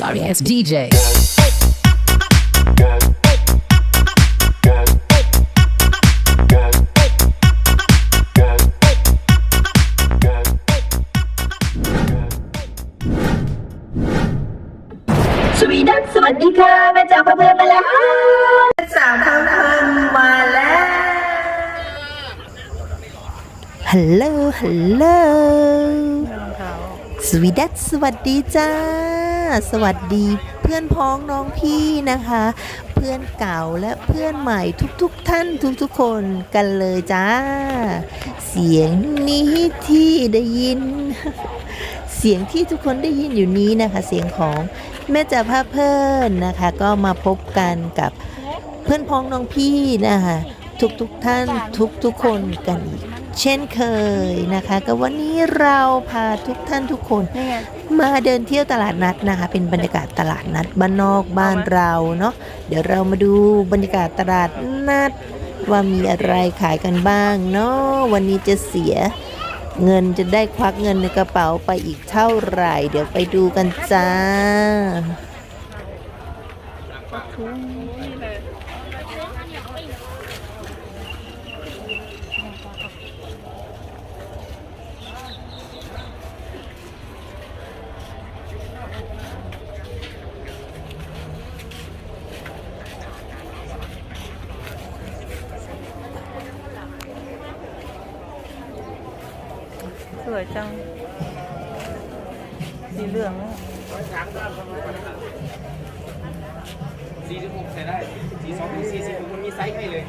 Sorry ass DJ. สวีดัสสวัสดีค่ะแม่จ๋าพาเพื่อนมาแล้วสาวทางพันมาแล้ว ฮัลโหล ฮัลโหล สวีดัสสวัสดีจ้า สวัสดีเพื่อนพ้องน้องพี่นะคะ เพื่อนเก่าและเพื่อนใหม่ทุกๆทท่านทุกๆคนกันเลยจ้า เสียงนี้ที่ได้ยิน เสียงที่ทุกคนได้ยินอยู่นี้นะคะ เสียงของแม่จ๋าพาเพื่อนนะคะ ก็มาพบกันกับเพื่อนพ้องน้องพี่นะคะ ทุกๆทท่านทุกๆคนกันอีก เช่นเคยนะคะก็วันนี้เราพาทุกท่านทุกคนมาเดินเที่ยวตลาดนัดนะคะ เป็นบรรยากาศตลาดนัดบ้านนอกบ้านเราเนาะเดี๋ยวเรามาดูบรรยากาศตลาดนัด ว่ามีอะไรขายกันบ้างเนาะวันนี้จะเสียเงินจะได้ควักเงินในกระเป๋าไปอีกเท่าไหร่ เดี๋ยวไปดูกันจ้า สวยจัง สีเหลืองสี่สิบหกใส่ได้สี่สองถึงสี่สิบมันมีไซส์ให้เลย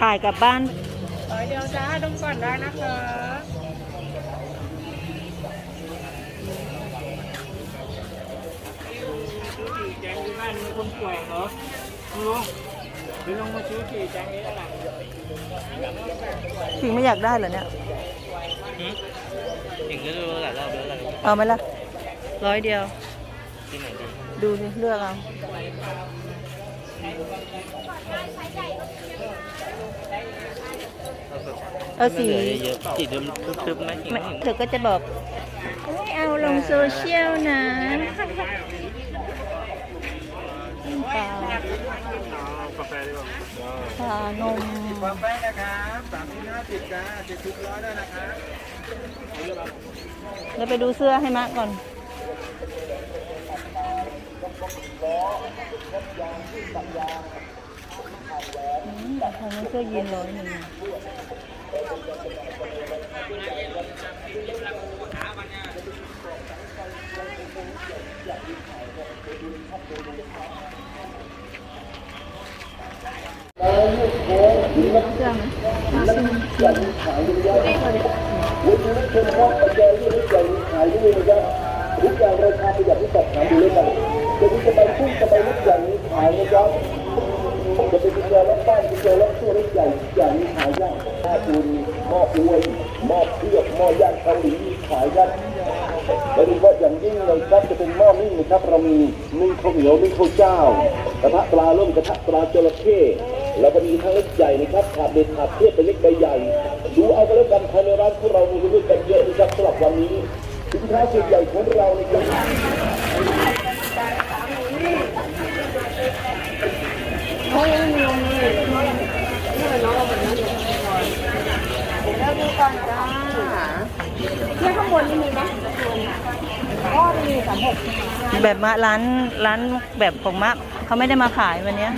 ถ่ายกลับบ้านเดี๋ยวจ้าดมก่อนได้นะคะ คนป่วยเหรอลุงหรือลงมาซื้อกี่แจงนี้อะไรถึงไม่อยากได้เหรอเนี่ยถึงก็รู้หลายรอบแล้วอะไรเอาไหมล่ะร้อยเดียว ที่ไหนดีดูสิเลือกเอาเอาสีเยอะสีเดิมทึบๆไหมไม่เธอก็จะบอกไม่เอาลงโซเชียลนะ ปลากาแฟดีกว่าปลานมกาแฟนะครับสามสิบห้าสิบจ้าเจ็ดสิบร้อยได้นะครับแล้วไปดูเสื้อให้มะก่อนอืมทำเสื้อยีนร้อยหนึ่ง ทุกอย่างราคาประหยัดที่ตัดขายดูเลยกันจะมีจะไปพุ่งจะไปลูกอย่างนี้ขายนะครับจะเป็นกุญแจล็อกบ้านกุญแจล็อกตัวเล็กใหญ่อย่างนี้ขายยากหม้อปูนหม้ออวยหม้อเพือกหม้อย่างเกาหลีขายกัน โดยเฉพาะอย่างยิ่งเลยครับจะเป็นหม้อนึ่งนะครับเรามีนึ่งข้าวเหนียวนึ่งข้าวเจ้ากระทะปลาล่มกระทะปลาจระเข้แล้วก็มีทั้งเล็กใหญ่นะครับขาดเด็ดขาดเทียบเป็นเล็กใบใหญ่ดูเอาไปแล้วกันภายในร้านของเรามีด้วยกันเยอะนะครับสำหรับวันนี้สินค้าส่วนใหญ่ของเราในกลุ่มแบ บมะร้านร้านแบบของมะเขาไม่ได้มาขายวันเนี้ย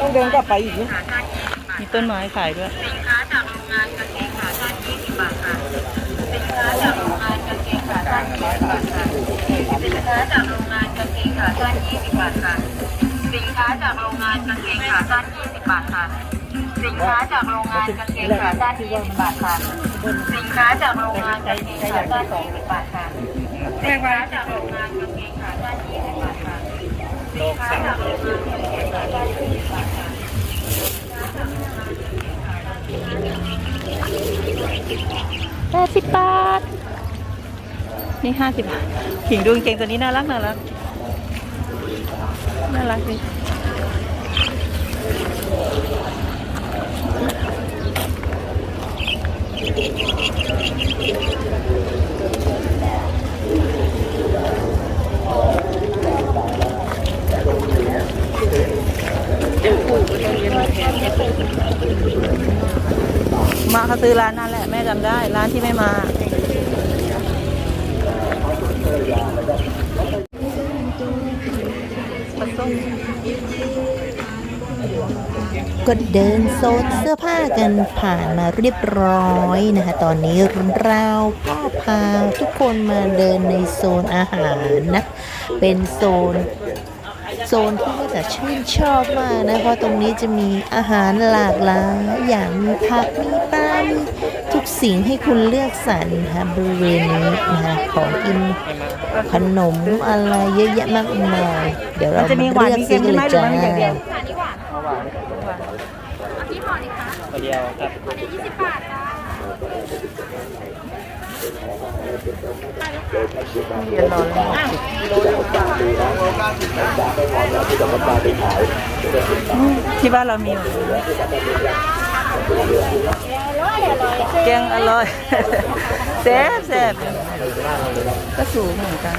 ต้องเดินกลับไปอีกนี่มีต้นไม้ขายด้วยสินค้าจากโรงงานกางเกงขาสั้น20บาทค่ะสินค้าจากโรงงานกางเกงขาสั้น20บาทค่ะสินค้าจากโรงงานกางเกงขาสั้น20บาทค่ะสินค้าจากโรงงานกางเกงขาสั้น20บาทค่ะ สินค้าจากโรงงานกางเกงขาสั้น20บาทค่ะ สินค้าจากโรงงานกางเกงขาสั้น20บาทค่ะ สินค้าจากโรงงานกางเกงขาสั้น20บาทค่ะ สินค้าจากโรงงานกางเกงขาสั้น20บาทค่ะแปดสิบบาท นี่ห้าสิบบาท ขิงดูกางเกงตัวนี้น่ารักน่ารัก น่ารักดิ มาเขาซื้อร้านนั่นแหละแม่จำได้ ร้านที่ไม่มา ก็เดินโซนเสื้อผ้ากันผ่านมาเรียบร้อยนะคะ ตอนนี้เราก็พาทุกคนมาเดินในโซนอาหารนะ เป็นโซนโซนที่ก็จะชื่นชอบมากนะเพราะตรงนี้จะมีอาหารหลากหลายอย่างมีผักมีปลามีทุกสิ่งให้คุณเลือกสรรนะคะบริเวณนี้นะคะของกินขนมอะไรเยอะแยะมากมายเดี๋ยวเราจะมีหวานมีเค็มใช่ไหมหรือว่ามีอย่างเดียว วานเอาที่ห่อนี่คะตัวเดียวครับอันนี้ยี่สิบบาทจ้าเย็นร้อที่บ้านเรามีแกงอร่อยแซ่บแซ่บก็สูงเหมือนกัน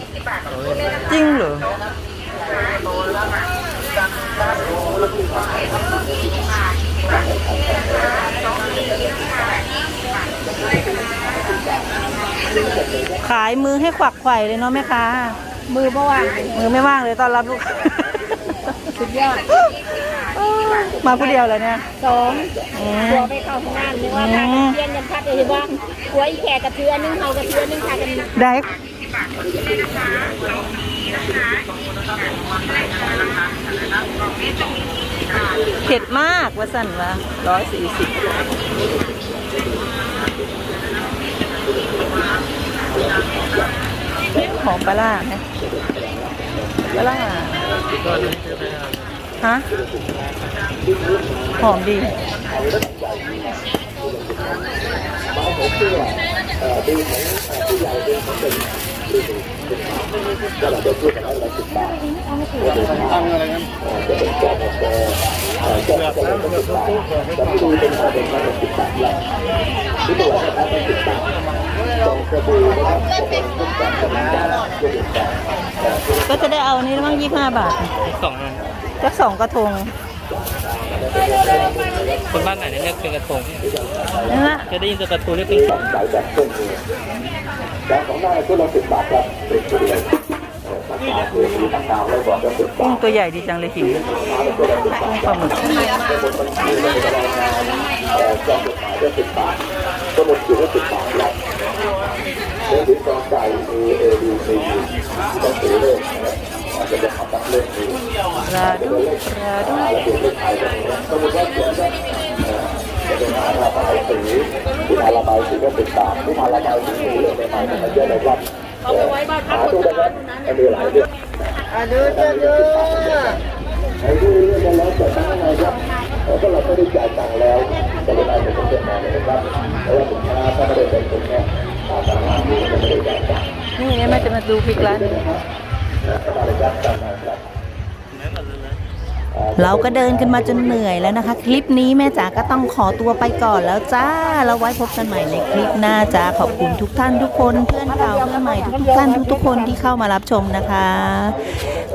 จริงเหรอขายมือให้ขวักไขว่เลยเนาะแม่ค้ามือเมื่อวานมือไม่ว่างเลยตอนรับลูกค้าสุดยอดมาผู้เดียวเลยเนี่ยสองอืตัวมไปเข้าห้องน้ำนึกว่าทางเทียนยันพัดเลยว่าหัวอีแขกกระเทือนึงเขากระเทือนึงทากันได้ ผ็ดมากว่าสั่นว่าร้อยสี่สิบหอมปลาล่าไหมปลาล่าฮะ หอมดีก็ จะได้เอาอันนี้แล้วมั้งยี่ห้าบาทสองอันจักสองกระทงคนบ้านไหนเนี่ยเรียกเป็นกระทงนั่นละจะได้ยินแต่กระทูเรียกเป็นกระทงสาย แบบต้นมือแต่ของหน้าชุดละสิบบาทครับเป็นชุดเลยราคาคือมีต่างๆแล้วบอกว่าสิบบากุ้งทตัวใหญ่ดีจังเลยหิวกุ้งปลาหมึกเอ่อจองจดหมายได้สิบบาทสมุดอยู่ได้สิบบาทครับเรื่องที่กองไก่ A A B C ต้องถือเลขนะครับอาจจะเป็นคำตั้งเลขนี้ปลาดุกปลาดุกระเบียบเลขไทยแบบนี้สมุดว่าเขียนว่าเอ่อจะเป็นหาระบายสี มาระบายสีก็สิบบาทที่หาระบายสีสีเลยในไทยมันเยอะเลยครับเอ่อหาดูนะครับมันมีหลายเรื่องอะเด้อเด้อเด้อไอ้ที่เรื่องกันแล้วจ่ายตังค์ยังไงครับเพราะเราไม่ได้จ่ายตังค์แล้วจะเป็นอะไรเป็นเรื่องมาเลยครับเพราะว่าสินค้าถ้าไม่ได้เป็นคนแค่ตามร้านนี้ก็ไม่ได้จ่ายตังค์นี่ไงแม่จะมาดูพริกร้านนี้นะครับ เราก็เดินกันมาจนเหนื่อยแล้วนะคะ คลิปนี้แม่จ๋าก็ต้องขอตัวไปก่อนแล้วจ้าแล้วไว้พบกันใหม่ในคลิปหน้าจ้าขอบคุณทุกท่านทุกคนเพื่อนเก่าเพื่อนใหม่ทุกท่านทุกๆคนที่เข้ามารับชมนะคะ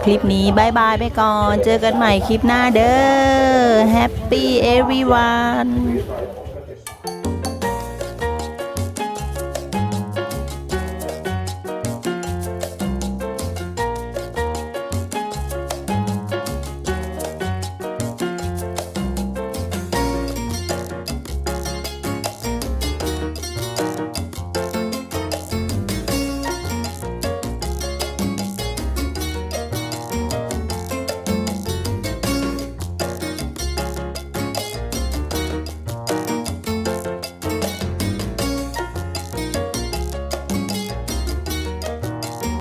คลิปนี้บายบายไปก่อน เจอกันใหม่คลิปหน้าเด้อ Happy everyone